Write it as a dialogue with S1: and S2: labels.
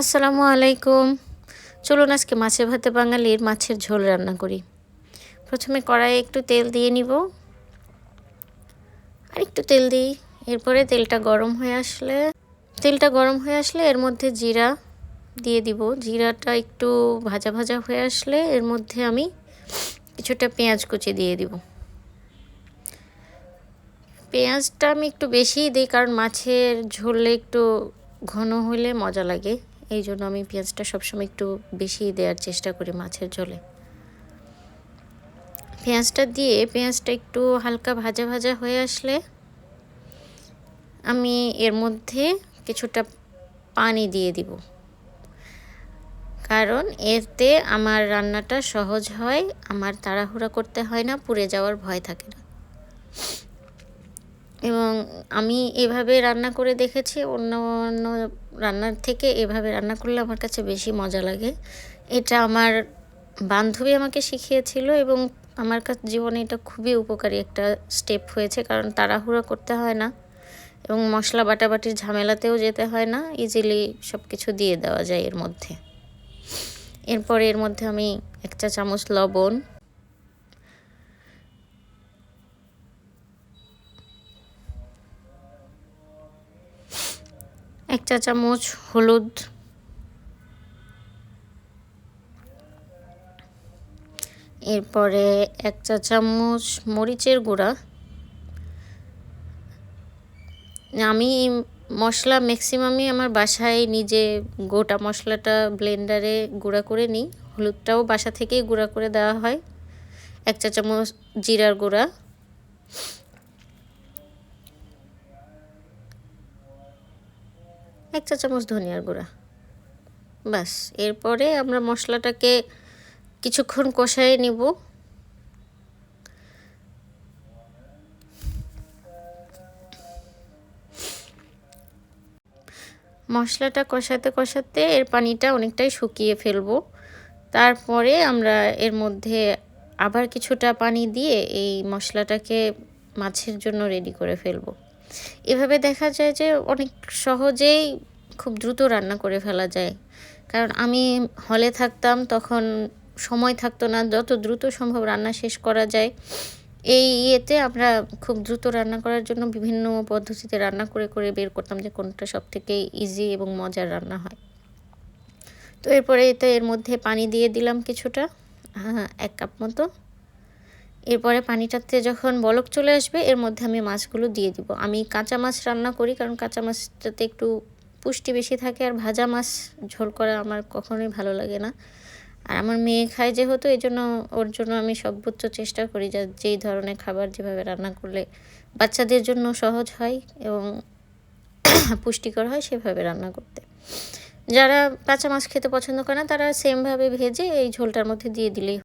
S1: আসসালামু আলাইকুম। চলুন আজকে মাছে ভাতে বাঙালির মাছের ঝোল রান্না করি। প্রথমে কড়াইয়ে একটু তেল দিয়ে নিব। আর একটু তেল দিই, এরপরে তেলটা গরম হয়ে আসলে, তেলটা গরম হয়ে আসলে এর মধ্যে জিরা দিয়ে দিব। জিরাটা একটু ভাজা ভাজা হয়ে আসলে এর মধ্যে আমি কিছুটা পেঁয়াজ কুচি দিয়ে দিব। পেঁয়াজটা আমি একটু বেশিই দিই, কারণ মাছের ঝোলে একটু ঘন হলে মজা লাগে। এই জন্য আমি পেঁয়াজটা সবসময় একটু বেশি দেওয়ার চেষ্টা করি মাছের ঝোলে। পেঁয়াজটা দিয়ে পেঁয়াজটা একটু হালকা ভাজা ভাজা হয়ে আসলে আমি এর মধ্যে কিছুটা পানি দিয়ে দিব। কারণ এতে আমার রান্নাটা সহজ হয়, আমার তাড়াহুড়া করতে হয় না, পুড়ে যাওয়ার ভয় থাকে না। এবং আমি এভাবে রান্না করে দেখেছি, অন্য অন্য রান্নার থেকে এভাবে রান্না করলে আমার কাছে বেশি মজা লাগে। এটা আমার বান্ধবী আমাকে শিখিয়েছিল এবং আমার কাছে জীবনে এটা খুবই উপকারী একটা স্টেপ হয়েছে, কারণ তাড়াহুড়ো করতে হয় না এবং মশলা বাটাবাটির ঝামেলাতেও যেতে হয় না ইজিলি সব কিছু দিয়ে দেওয়া যায় এর মধ্যে। এরপরে এর মধ্যে আমি এক চা চামচ লবণ এক চা চামচ হলুদ। এরপরে এক চা চামচ মরিচের গুঁড়া। আমি মশলা ম্যাক্সিমামই আমার বাসায় নিজে গোটা মশলাটা ব্লেন্ডারে গুঁড়া করে নিই। হলুদটাও বাসা থেকেই গুঁড়া করে দেওয়া হয়। এক চা চামচ জিরার গুঁড়া। এক চা চামচ ধনিয়ার গুঁড়া। বাস এরপরে আমরা মশলাটাকে কিছুক্ষণ কষায় নিব। মশলাটা কষাতে কষাতে এর পানিটা অনেকটাই শুকিয়ে ফেলব। তারপরে আমরা এর মধ্যে আবার কিছুটা পানি দিয়ে এই মশলাটাকে মাছের জন্য রেডি করে ফেলব। এভাবে দেখা যায় যে অনেক সহজেই খুব দ্রুত রান্না করে ফেলা যায়। কারণ আমি হলে থাকতাম, তখন সময় থাকতো না, যত দ্রুত সম্ভব রান্না শেষ করা যায়। এই ইয়েতে আমরা খুব দ্রুত রান্না করার জন্য বিভিন্ন পদ্ধতিতে রান্না করে করে বের করতাম যে কোনটা সব থেকে ইজি এবং মজার রান্না হয়। তো এরপরে এতে এর মধ্যে পানি দিয়ে দিলাম কিছুটা হ্যাঁ এক কাপ মতো। এরপরে পানিটাতে যখন বলক চলে আসবে, এর মধ্যে আমি মাছগুলো দিয়ে দিব। আমি কাঁচা মাছ রান্না করি, কারণ কাঁচা মাছটাতে একটু পুষ্টি বেশি থাকে, আর ভাজা মাছ ঝোল করা আমার কখনোই ভালো লাগে না। আর আমার মেয়ে খায় যেহেতু এই জন্য ওর জন্য আমি সর্বোচ্চ চেষ্টা করি যা, যেই ধরনের খাবার যেভাবে রান্না করলে বাচ্চাদের জন্য সহজ হয় এবং পুষ্টিকর হয়, সেভাবে রান্না করতে। যারা কাঁচা মাছ খেতে পছন্দ করে না, তারা সেমভাবে ভেজে এই ঝোলটার মধ্যে দিয়ে দিলেই